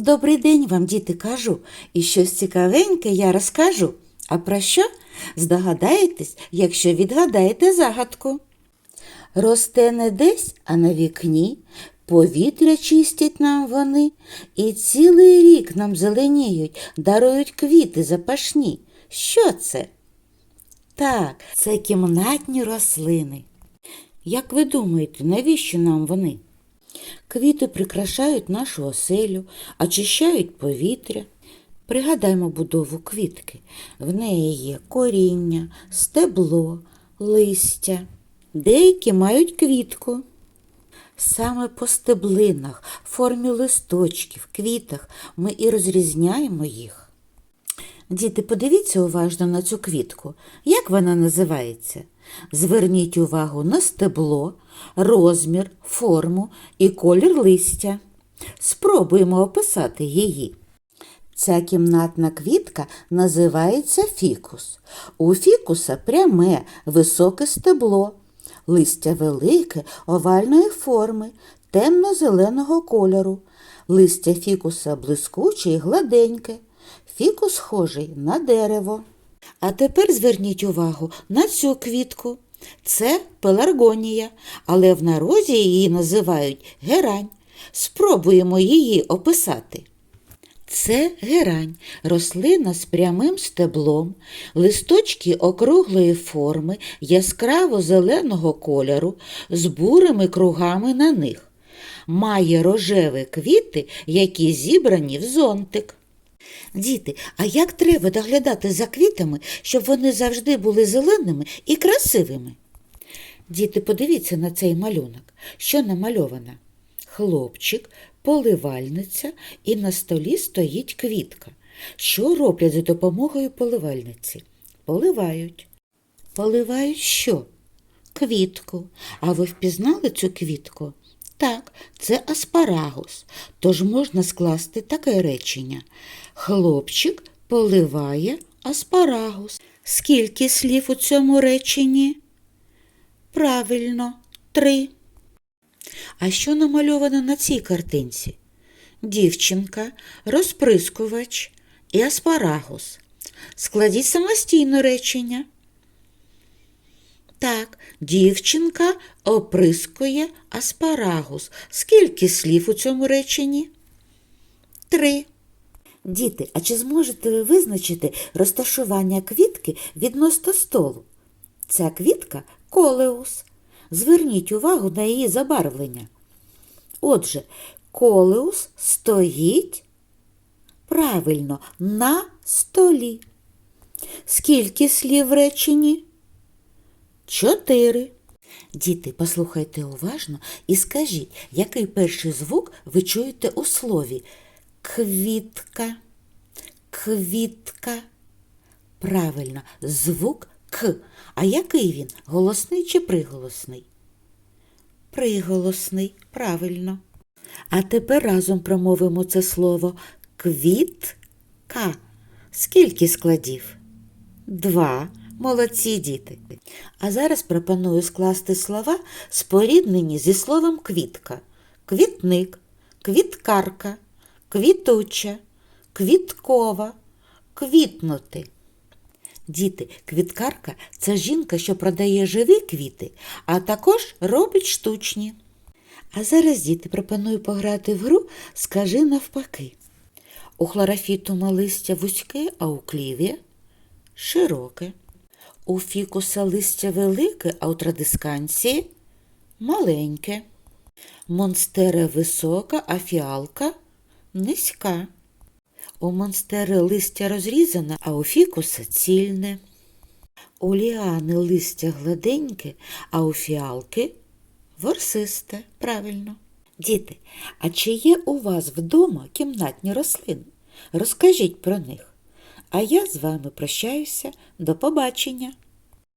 Добрий день вам, діти, кажу, і щось цікавеньке я розкажу. А про що? Здогадаєтесь, якщо відгадаєте загадку. Росте не десь, а на вікні, повітря чистять нам вони, і цілий рік нам зеленіють, дарують квіти запашні. Що це? Так, це кімнатні рослини. Як ви думаєте, навіщо нам вони? Квіти прикрашають нашу оселю, очищають повітря. Пригадаймо будову квітки. В неї є коріння, стебло, листя. Деякі мають квітку. Саме по стеблинах, формі листочків, квітах ми і розрізняємо їх. Діти, подивіться уважно на цю квітку. Як вона називається? Зверніть увагу на стебло, розмір, форму і колір листя. Спробуємо описати її. Ця кімнатна квітка називається фікус. У фікуса пряме, високе стебло, листя велике, овальної форми, темно-зеленого кольору. Листя фікуса блискуче і гладеньке. Фікус схожий на дерево. А тепер зверніть увагу на цю квітку. Це пеларгонія, але в народі її називають герань. Спробуємо її описати. Це герань, рослина з прямим стеблом, листочки округлої форми, яскраво зеленого кольору, з бурими кругами на них. Має рожеві квіти, які зібрані в зонтик. Діти, а як треба доглядати за квітами, щоб вони завжди були зеленими і красивими? Діти, подивіться на цей малюнок. Що намальовано? Хлопчик, поливальниця і на столі стоїть квітка. Що роблять за допомогою поливальниці? Поливають. Поливають що? Квітку. А ви впізнали цю квітку? Так, це аспарагус. Тож можна скласти таке речення. Хлопчик поливає аспарагус. Скільки слів у цьому реченні? Правильно, три. А що намальовано на цій картинці? Дівчинка, розприскувач і аспарагус. Складіть самостійно речення. Так, дівчинка оприскує аспарагус. Скільки слів у цьому реченні? Три. Діти, а чи зможете ви визначити розташування квітки відносно столу? Ця квітка колеус. Зверніть увагу на її забарвлення. Отже, колеус стоїть правильно на столі. Скільки слів в реченні? Чотири. Діти, послухайте уважно і скажіть, який перший звук ви чуєте у слові квітка, квітка. Правильно, звук К. А який він? Голосний чи приголосний? Приголосний, правильно. А тепер разом промовимо це слово квітка. Скільки складів? Два. Молодці діти. А зараз пропоную скласти слова, споріднені зі словом квітка. Квітник, квіткарка, квітуча, квіткова, квітнути. Діти, квіткарка це жінка, що продає живі квіти, а також робить штучні. А зараз, діти, пропоную пограти в гру Скажи навпаки. У хлорофітума листя вузьке, а у кліві широке. У фікуса листя велике, а у традисканції маленьке. Монстера висока, а фіалка низька. У монстери листя розрізане, а у фікуса цільне. У ліани листя гладеньке, а у фіалки ворсисте. Правильно. Діти, а чи є у вас вдома кімнатні рослини? Розкажіть про них. А я з вами прощаюся. До побачення!